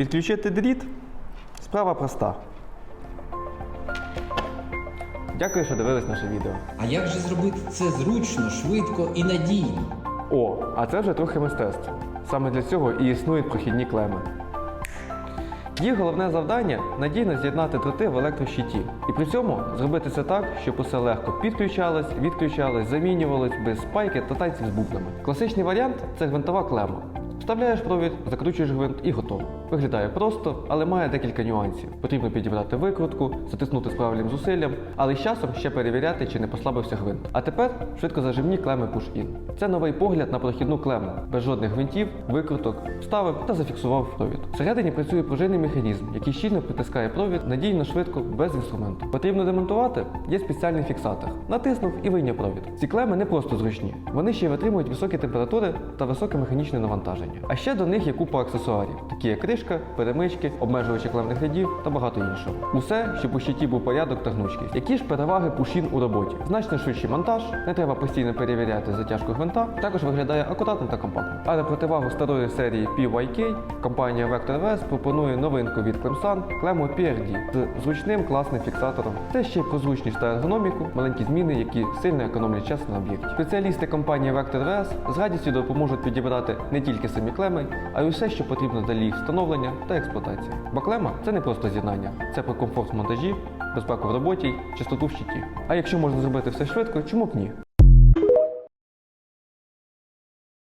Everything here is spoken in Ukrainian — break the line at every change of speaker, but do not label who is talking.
Підключити дріт справа проста. Дякую, що дивились наше відео.
А як же зробити це зручно, швидко і надійно?
О, а це вже трохи мистецтво. Саме для цього і існують прохідні клеми. Їх головне завдання надійно з'єднати дроти в електрощиті. І при цьому зробити це так, щоб усе легко підключалось, відключалось, замінювалось без спайки та танців з бубнами. Класичний варіант це гвинтова клема. Вставляєш провід, закручуєш гвинт і готово. Виглядає просто, але має декілька нюансів. Потрібно підібрати викрутку, затиснути з правильним зусиллям, але з часом ще перевіряти, чи не послабився гвинт. А тепер швидко зажимні клеми Push-In. Це новий погляд на прохідну клему, без жодних гвинтів, викруток, вставив та зафіксував провід. Всередині працює пружинний механізм, який щільно притискає провід надійно швидко, без інструменту. Потрібно демонтувати, є спеціальний фіксатор. Натиснув і вийняв провід. Ці клеми не просто зручні, вони ще й витримують високі температури та високе механічне навантаження. А ще до них є купа аксесуарів, такі як кришка, перемички, обмежувачі клемних рядів та багато іншого. Усе, щоб у щиті був порядок та гнучкість. Які ж переваги пушін у роботі? Значно швидший монтаж, не треба постійно перевіряти затяжку гвинта, також виглядає акуратно та компактно. А на противагу старої серії PYK компанія Vector пропонує новинку від Clemsan клему PRD з зручним класним фіксатором. Це ще й про зручність та ергономіку, маленькі зміни, які сильно економлять час на об'єкті. Спеціалісти компанії Vector з радістю допоможуть підібрати не тільки самі клеми, а й усе, що потрібно для їх встановлення та експлуатації. Бо клема це не просто з'єднання, це про комфорт в монтажі, безпеку в роботі, чистоту в щиті. А якщо можна зробити все швидко, чому б ні?